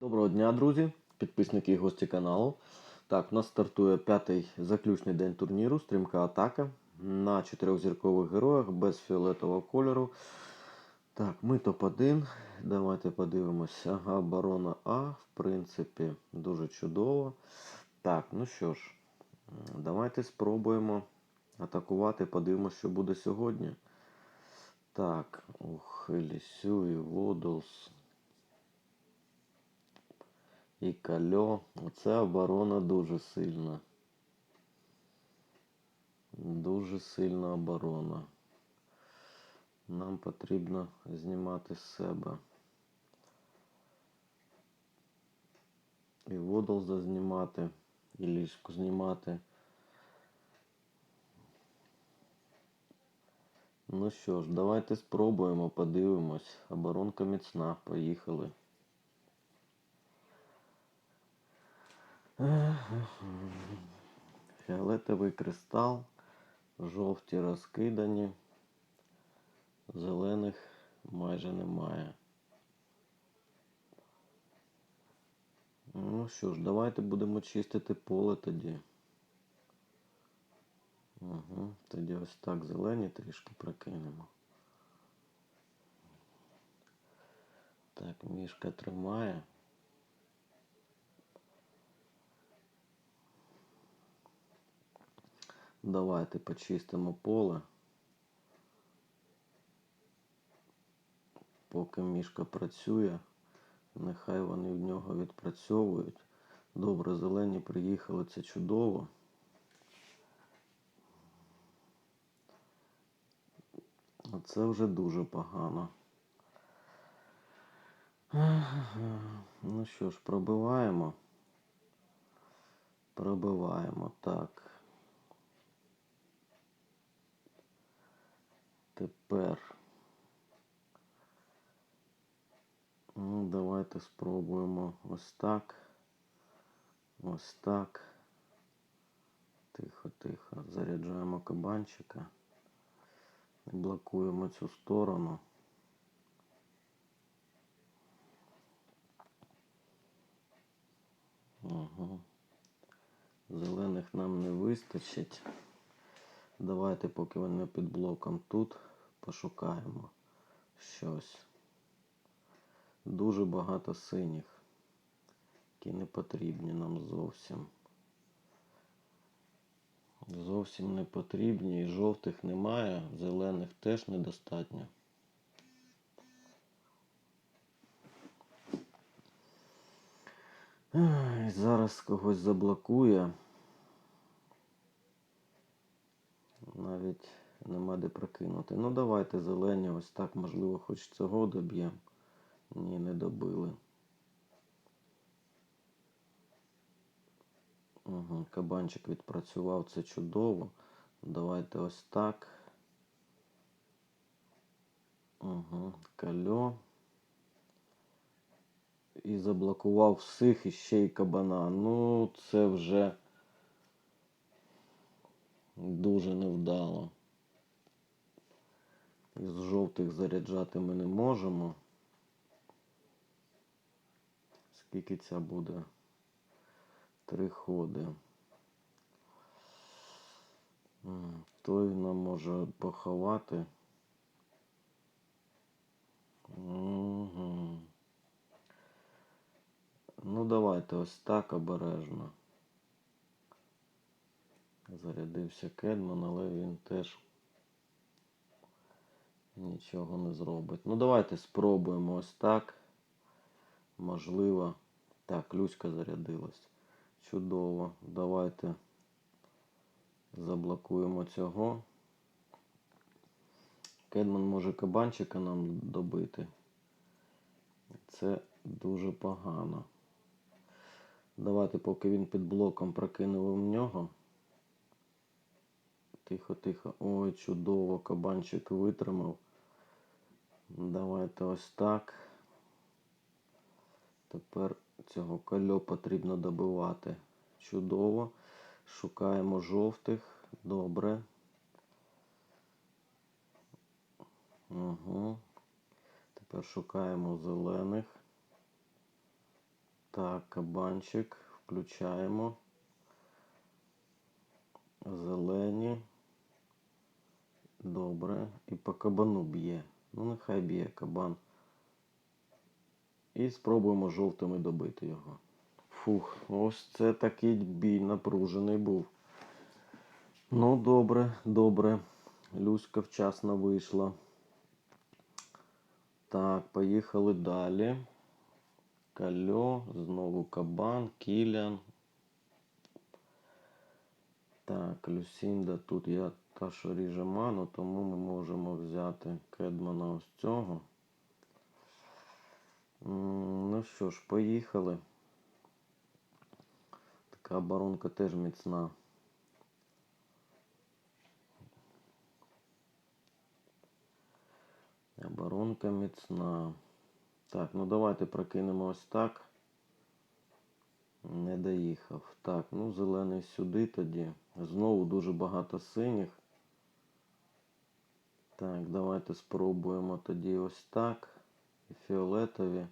Доброго дня, друзі, підписники і гості каналу. Так, у нас стартує п'ятий заключний день турніру, стрімка атака на чотирьохзіркових героях без фіолетового кольору. Так, ми топ-1. Давайте подивимося. Ага, оборона А, в принципі, дуже чудово. Так, ну що ж, давайте спробуємо атакувати, подивимося, що буде сьогодні. Так, ух, Елісю і Водолс. І кальо. Оце оборона дуже сильна. Дуже сильна оборона. Нам потрібно знімати з себе. І водол зазнімати, і ліжку знімати. Ну що ж, давайте спробуємо, подивимось. Оборонка міцна, поїхали. Фіолетовий кристал, жовті розкидані, зелених майже немає. Ну що ж, давайте будемо чистити поле тоді. Угу. Тоді ось так зелені трішки прокинемо. Так, мішка тримає. Давайте почистимо поле. Поки мішка працює, нехай вони в нього відпрацьовують. Добре, зелені приїхали, це чудово. Це вже дуже погано. Ну що ж, пробиваємо. Пробиваємо, так. Тепер. Ну, давайте спробуємо ось так. Ось так. Тихо, тихо. Заряджаємо кабанчика. Блокуємо цю сторону. Угу. Зелених нам не вистачить. Давайте, поки вони під блоком тут, пошукаємо щось. Дуже багато синіх, які не потрібні нам зовсім. Зовсім не потрібні і жовтих немає, зелених теж недостатньо. Ай, Зараз когось заблокує. Навіть нема де прокинути. Ну давайте зелені, ось так, можливо, хоч цього доб'ємо. Ні, не добили. Угу, кабанчик відпрацював, це чудово. Давайте ось так. Угу, кальо. І заблокував всіх і й кабана. Ну, це вже дуже невдало. Із жовтих заряджати ми не можемо. Скільки ця буде? Три ходи. Той нам може поховати. Угу. Ну, давайте ось так обережно. Зарядився Кедман, але він теж нічого не зробить. Ну, давайте спробуємо ось так. Можливо. Так, Люська зарядилась. Чудово. Давайте заблокуємо цього. Кедман може кабанчика нам добити. Це дуже погано. Давайте, поки він під блоком прокинув в нього. Тихо, тихо. Ой, чудово, кабанчик витримав. Давайте ось так. Тепер цього кальо потрібно добивати. Чудово. Шукаємо жовтих. Добре. Угу. Тепер шукаємо зелених. Так, кабанчик. Включаємо. Зелені. Добре. І по кабану б'є. Ну, нехай б'є кабан. І спробуємо жовтими добити його. Фух, ось це такий бій напружений був. Ну, добре, добре. Люська вчасно вийшла. Так, поїхали далі. Кальо, знову кабан, кілян. Так, Люсінда тут я та, що ріже ману, тому ми можемо взяти кедмана ось цього. Ну що ж, поїхали. Така оборонка теж міцна. Оборонка міцна. Так, ну давайте прокинемо ось так. Не доїхав. Так, ну зелений сюди тоді. Знову дуже багато синіх. Так, давайте спробуємо тоді ось так. І фіолетові.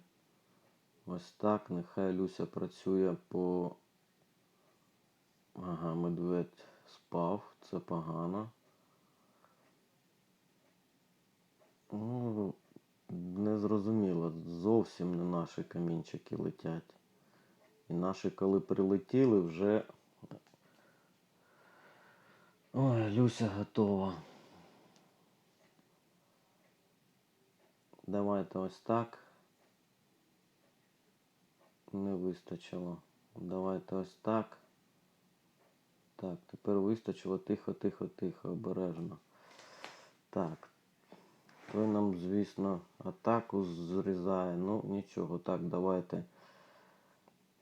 Ось так. Нехай Люся працює по. Ага, медведь спав. Це погано. Ну, не зрозуміло. Зовсім не наші камінчики летять. І наші, коли прилетіли, вже. Ой, Люся готова. Давайте ось так. Не вистачило. Давайте ось так. Так, тепер вистачило тихо, тихо, тихо, обережно. Так. Той нам, звісно, атаку зрізає. Ну, нічого. Так, давайте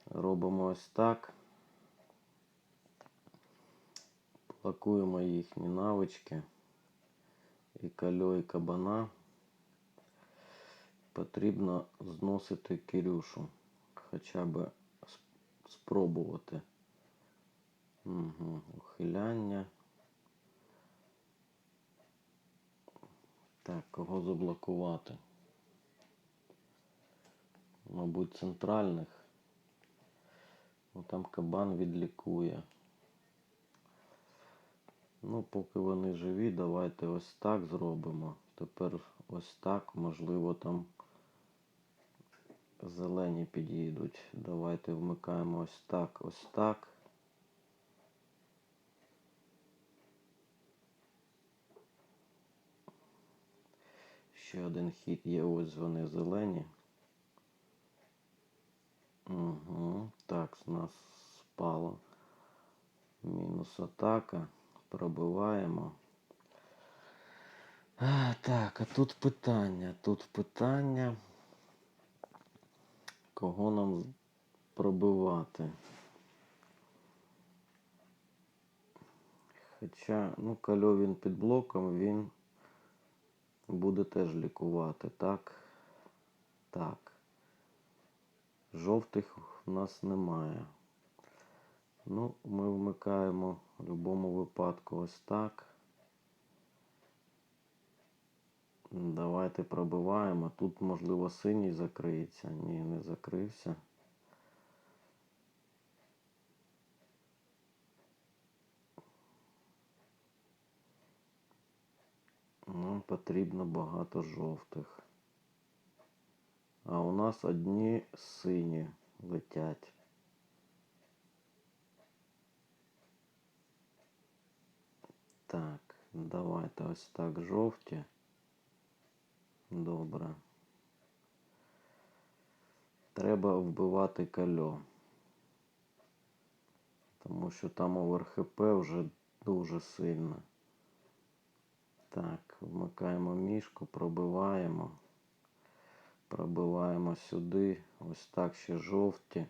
робимо ось так. Плакуємо їхні навички. І кальо, і кабана. Потрібно зносити Кирюшу. Хоча б спробувати. Угу. Ухиляння. Так, кого заблокувати? Мабуть, центральних. Ну там кабан відлікує. Ну, поки вони живі, давайте ось так зробимо. Тепер ось так, можливо, там зелені підійдуть. Давайте вмикаємо ось так, ось так. Ще один хід є, ось вони зелені. Угу. Так, з нас спало. Мінус атака. Пробиваємо. А, так, а тут питання. Тут питання. Кого нам пробивати? Хоча, ну, кальо він під блоком, він буде теж лікувати, так? Так. Жовтих у нас немає. Ну, ми вмикаємо в будь-якому випадку ось так. Давайте пробиваємо. Тут, можливо, синій закриється. Ні, не закрився. Нам потрібно багато жовтих. А у нас одні сині летять. Так, давайте ось так жовті. Добре. Треба вбивати кальо. Тому що там ОверХП вже дуже сильно. Так, вмикаємо мішку, пробиваємо. Пробиваємо сюди. Ось так ще жовті.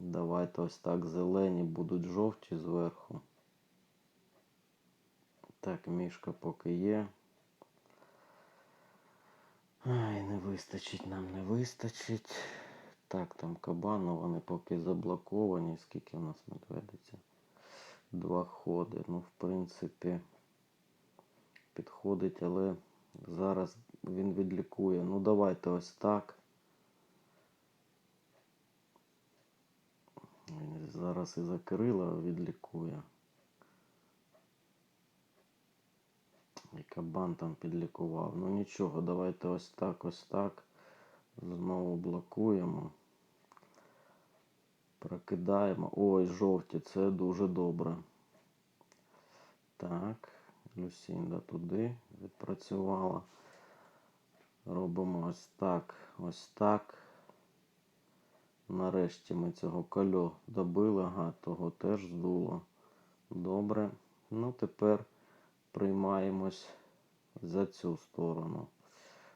Давайте ось так зелені будуть жовті зверху. Так, мішка поки є. Ай, не вистачить нам, не вистачить. Так, там кабану, вони поки заблоковані. Скільки у нас медведиться? Два ходи. Ну, в принципі, підходить, але Зараз він відлікує. Ну давайте ось так. Зараз і за Кирила відлікує. І кабан там підлікував. Ну нічого, давайте ось так, ось так. Знову блокуємо. Прокидаємо. Ой, жовті, це дуже добре. Так, Люсінда туди відпрацювала. Робимо ось так, ось так. Нарешті ми цього кольо добили, ага, того теж здуло. Добре. Ну, тепер приймаємось за цю сторону.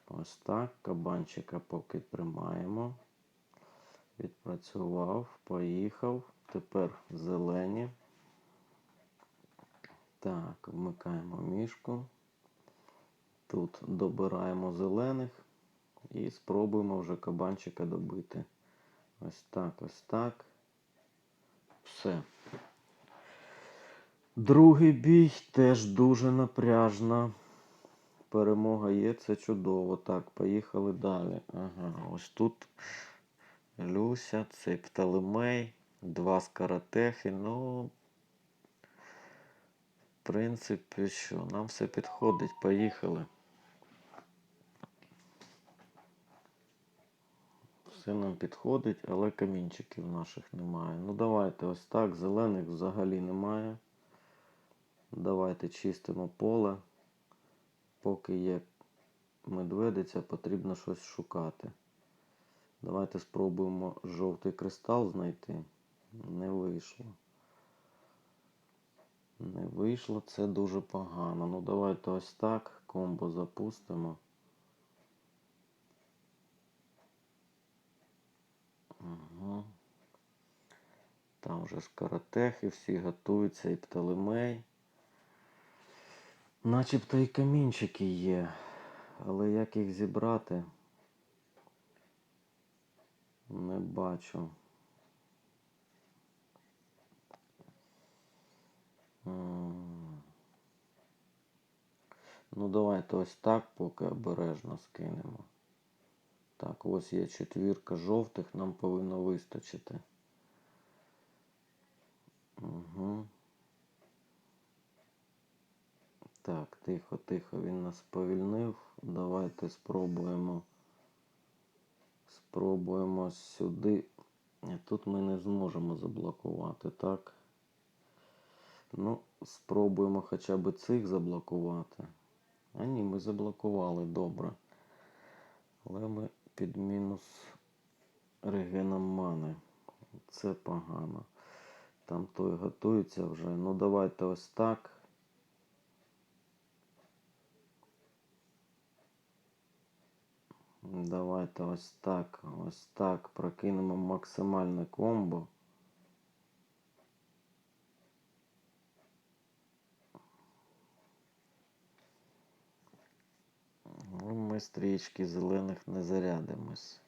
Ось так. Кабанчика поки тримаємо. Відпрацював, поїхав. Тепер зелені. Так, вмикаємо мішку. Тут добираємо зелених і спробуємо вже кабанчика добити. Ось так, ось так. Все. Другий бій теж дуже напряжна. Перемога є, це чудово. Так, поїхали далі. Ага, ось тут Люся, цей Птолемей, два скаратехи. Ну, в принципі, що, нам все підходить. Поїхали. Все нам підходить, але камінчиків наших немає. Ну давайте ось так. Зелених взагалі немає. Давайте чистимо поле. Поки є медведиця, потрібно щось шукати. Давайте спробуємо жовтий кристал знайти. Не вийшло. Не вийшло, це дуже погано. Ну давайте ось так. Комбо запустимо. Ага. Там вже скоротехи, всі готуються і птолемей. Начебто і камінчики є, але як їх зібрати? Не бачу. Ну, давайте ось так поки обережно скинемо. Так, ось є четвірка жовтих, нам повинно вистачити. Угу. Так, тихо, тихо, він нас повільнив. Давайте спробуємо. Спробуємо сюди. Тут ми не зможемо заблокувати, так? Ну, спробуємо хоча б цих заблокувати. А ні, ми заблокували добре. Але ми під мінус регеном мани. Це погано. Там той готується вже. Ну давайте ось так. Давайте ось так, ось так. Прокинемо максимальне комбо. Ну, ми стрічки зелених не зарядимось.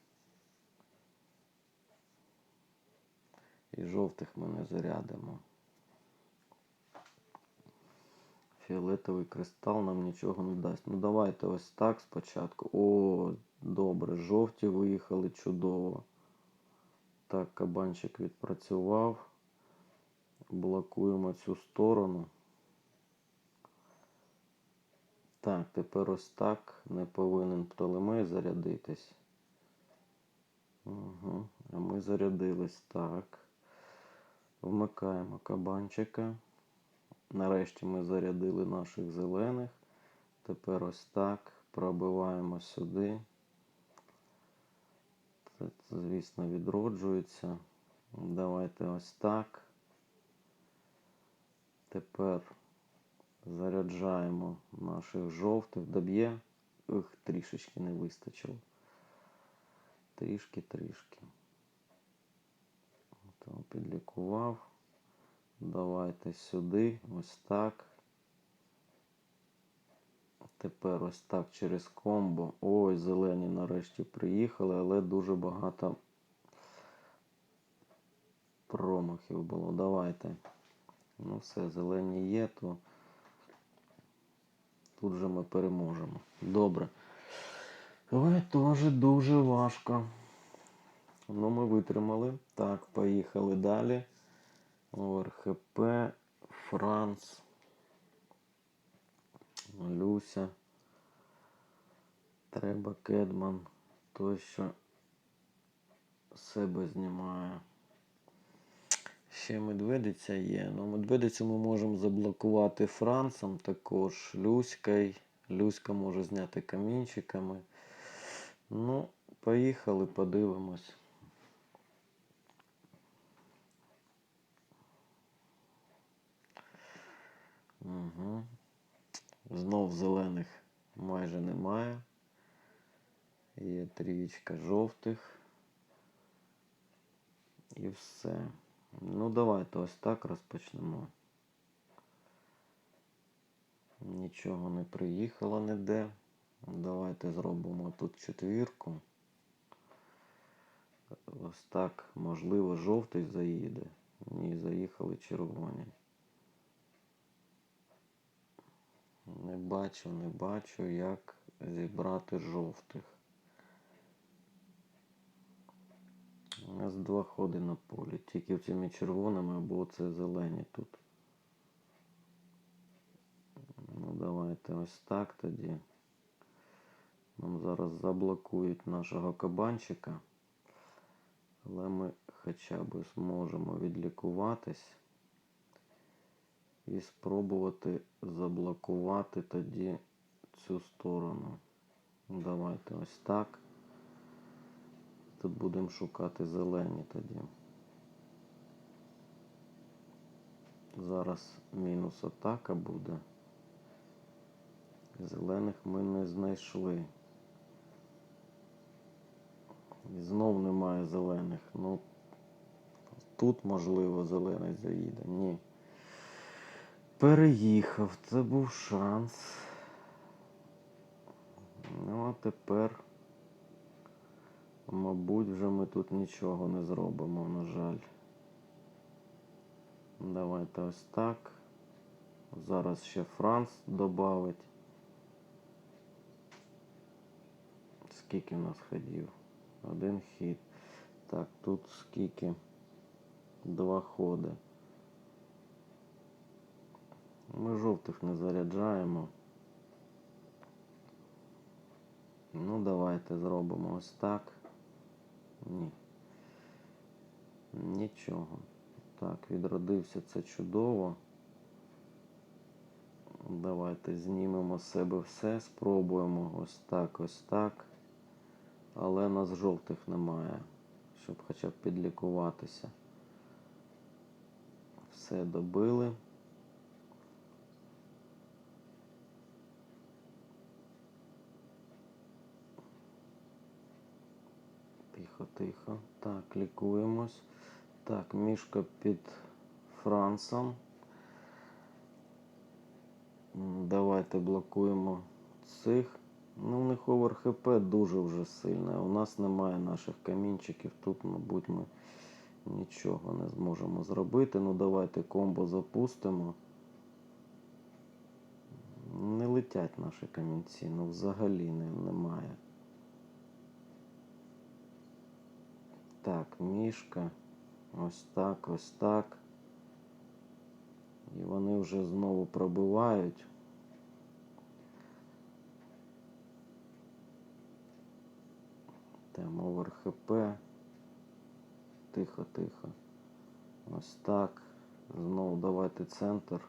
І жовтих ми не зарядимо. Фіолетовий кристал нам нічого не дасть. Ну давайте ось так спочатку. О, добре, жовті виїхали чудово. Так, кабанчик відпрацював. Блокуємо цю сторону. Так, тепер ось так не повинен Птолемей зарядитись. Угу. А ми зарядились так. Вмикаємо кабанчика. Нарешті ми зарядили наших зелених. Тепер ось так. Пробиваємо сюди. Це, звісно, відроджується. Давайте ось так. Тепер заряджаємо наших жовтих. Доб'є. Ух, трішечки не вистачило. Трішки-трішки. Підлікував. Давайте сюди, ось так. Тепер ось так через комбо. Ой, зелені нарешті приїхали, але дуже багато промахів було. Давайте. Ну все, зелені є, то Тут же ми переможемо. Добре. Ой, теж дуже важко. Ну, ми витримали. Так, поїхали далі. ОРХП, Франц, Люся. Треба Кедман. Той, що себе знімає. Ще медведиця є. Ну, медведицю ми можемо заблокувати Францем також, Люською. Люська може зняти камінчиками. Ну, поїхали, подивимось. Угу. Знов зелених майже немає. Є трієчка жовтих. І все. Ну, давайте ось так розпочнемо. Нічого не приїхало ніде. Давайте зробимо тут четвірку. Ось так, можливо, жовтий заїде. Ні, заїхали червоні. Не бачу, не бачу, як зібрати жовтих. У нас два ходи на полі. Тільки цими червоними або це зелені тут. Ну давайте ось так тоді. Нам зараз заблокують нашого кабанчика. Але ми хоча б зможемо відлікуватись і спробувати заблокувати тоді цю сторону. Ну, Давайте ось так. Тут будемо шукати зелені тоді. Зараз мінус атака буде. Зелених ми не знайшли. І знов немає зелених. Ну тут можливо зелений заїде. Ні. Переїхав. Це був шанс. Ну, а тепер, мабуть, вже ми тут нічого не зробимо, на жаль. Давайте ось так. Зараз ще Франц додавить. Скільки в нас ходів? Один хід. Так, тут скільки? Два ходи. Ми жовтих не заряджаємо. Ну, давайте зробимо ось так. Ні. Нічого. Так, відродився це чудово. Давайте знімемо з себе все, спробуємо ось так, ось так. Але нас жовтих немає, щоб хоча б підлікуватися. Все добили. Тихо, тихо. Так, лікуємось. Так, мішка під Францем. М, Давайте блокуємо цих. Ну, у них овер ХП дуже вже сильне. У нас немає наших камінчиків. Тут, мабуть, ми нічого не зможемо зробити. Ну, давайте комбо запустимо. Не летять наші камінці, ну взагалі не, немає. Так, мішка. Ось так, ось так. І вони вже знову пробивають. Там овер ХП. Тихо, тихо. Ось так. Знову давайте центр.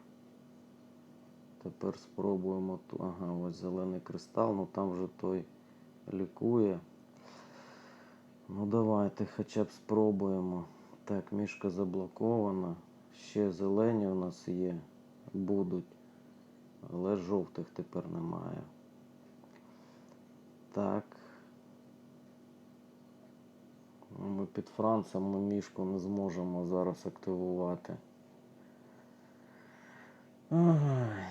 Тепер спробуємо. Ага, ось зелений кристал, ну там вже той лікує. Ну давайте хоча б спробуємо. Так, мішка заблокована. Ще зелені у нас є, будуть. Але жовтих тепер немає. Так. Ми під Францем ми мішку не зможемо зараз активувати. Ай.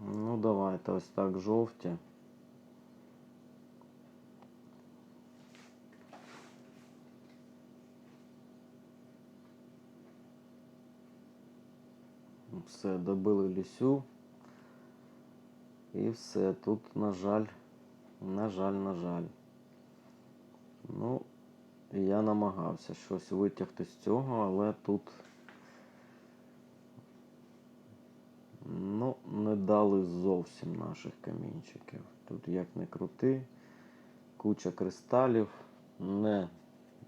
Ну, давайте ось так жовті. Все, добили лісю. І все. Тут, на жаль, на жаль, на жаль. Ну, я намагався щось витягти з цього, але тут. Ну, не дали зовсім наших камінчиків. Тут як не крути, куча кристалів, не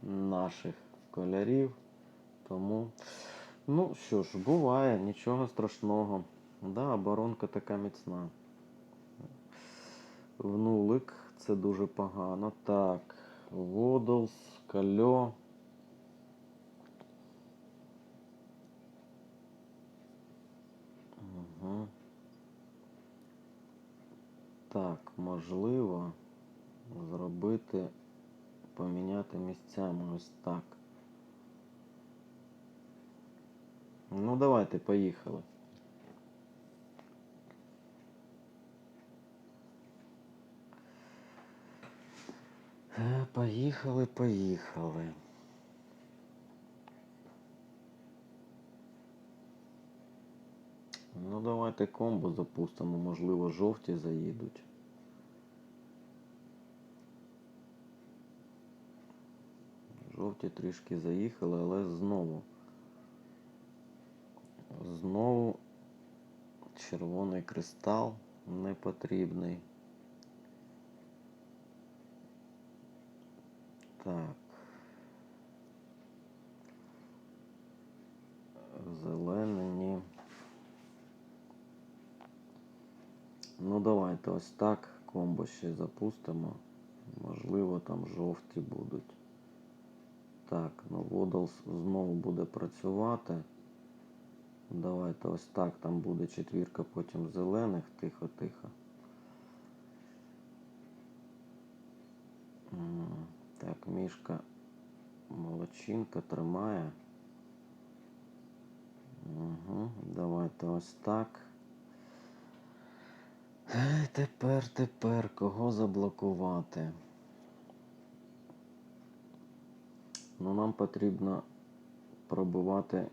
наших кольорів. Тому, ну що ж, буває, нічого страшного. Да, оборонка така міцна. Внулик, це дуже погано. Так, Водолс, Кальо. Угу. Так, можливо зробити, поміняти місцями ось так. Ну, давайте, поїхали. Е, Поїхали, поїхали. Ну, давайте комбо запустимо, можливо, жовті заїдуть. Жовті трішки заїхали, але знову. Знову червоний кристал не потрібний. Так. Зелений, ні. Ну давайте ось так комбо ще запустимо. Можливо, там жовті будуть. Так, ну Водолс знову буде працювати. Давайте ось так, там буде четвірка, потім зелених, тихо-тихо. Так, мішка молодчинка тримає. Угу, давайте ось так. Тепер, тепер, кого заблокувати? Ну, нам потрібно пробувати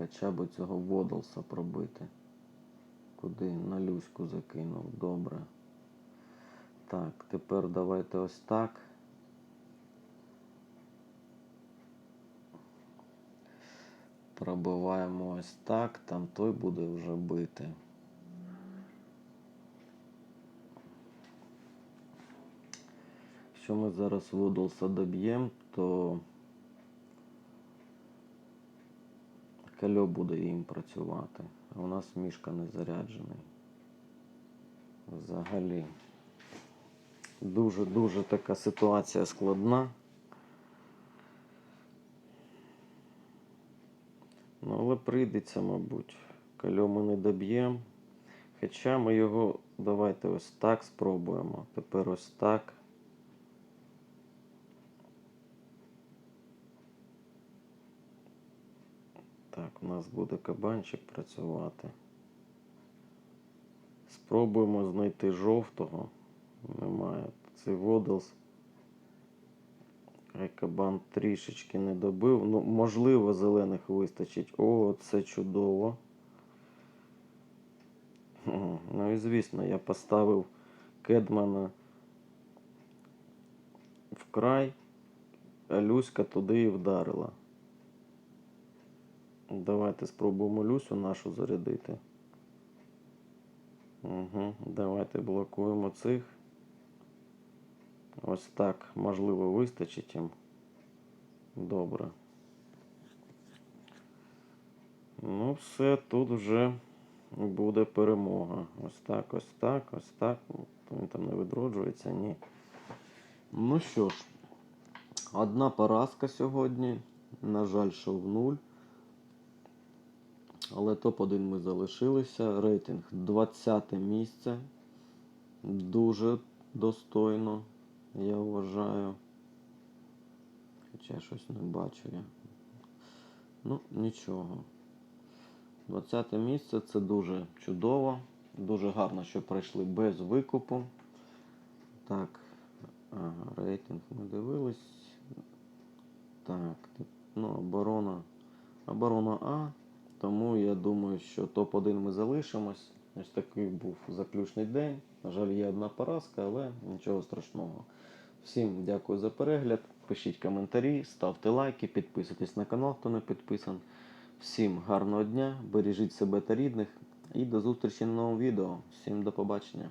хоча б цього водолса пробити. Куди на люську закинув. Добре. Так, тепер давайте ось так. Пробиваємо ось так, там той буде вже бити. Якщо ми зараз водолса доб'ємо, то кальо буде їм працювати. А у нас мішка не заряджений. Взагалі. Дуже-дуже така ситуація складна. Ну, але прийдеться, мабуть. Кальо ми не доб'ємо. Хоча ми його давайте ось так спробуємо. Тепер ось так. Так, у нас буде кабанчик працювати. Спробуємо знайти жовтого. Немає. Цей водолс. Хай кабан трішечки не добив. Ну, можливо, зелених вистачить. О, це чудово. Ну і звісно, я поставив Кедмана в край, а Люська туди і вдарила. Давайте спробуємо Люсю нашу зарядити. Угу, давайте блокуємо цих. Ось так, можливо, вистачить їм. Добре. Ну, все, тут вже буде перемога. Ось так, ось так, ось так. Він там не відроджується, ні. Ну що ж, одна поразка сьогодні. На жаль, що в нуль. Але топ-1 ми залишилися. Рейтинг 20 місце. Дуже достойно, я вважаю. Хоча щось не бачу я. Ну, нічого. 20 місце це дуже чудово. Дуже гарно, що пройшли без викупу. Так, ага, рейтинг ми дивились. Так, ну, оборона. Оборона А. Тому я думаю, що топ-1 ми залишимось. Ось такий був заключний день. На жаль, є одна поразка, але нічого страшного. Всім дякую за перегляд. Пишіть коментарі, ставте лайки, підписуйтесь на канал, хто не підписан. Всім гарного дня, бережіть себе та рідних і до зустрічі на новому відео. Всім до побачення.